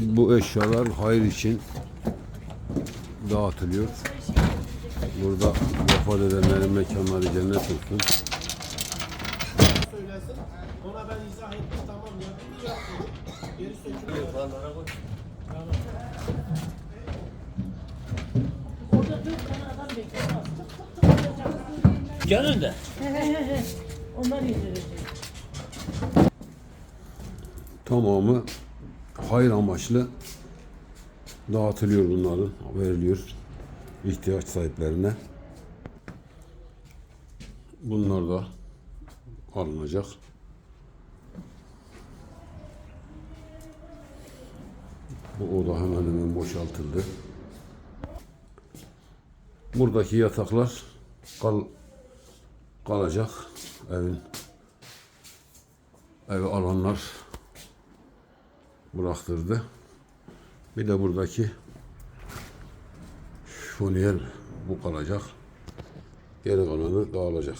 Bu eşyalar hayır için dağıtılıyor. Burada vefat edenlerin mekanları cennet olsun. söylesin. Ona ben izah ettim tamam yaptım yaptım. Geri sökülüyor. Orada dört tane adam bekliyor. Tık tık tık olacak. Gelin de. Onlar indirecek. Tamamı hayır amaçlı dağıtılıyor bunların, veriliyor ihtiyaç sahiplerine. Bunlar da alınacak. Bu oda hemen hemen boşaltıldı. Buradaki yataklar kal kalacak evin evi alanlar bıraktırdı. Bir de buradaki şoniyer bu kalacak. Geri kalanı dağılacak.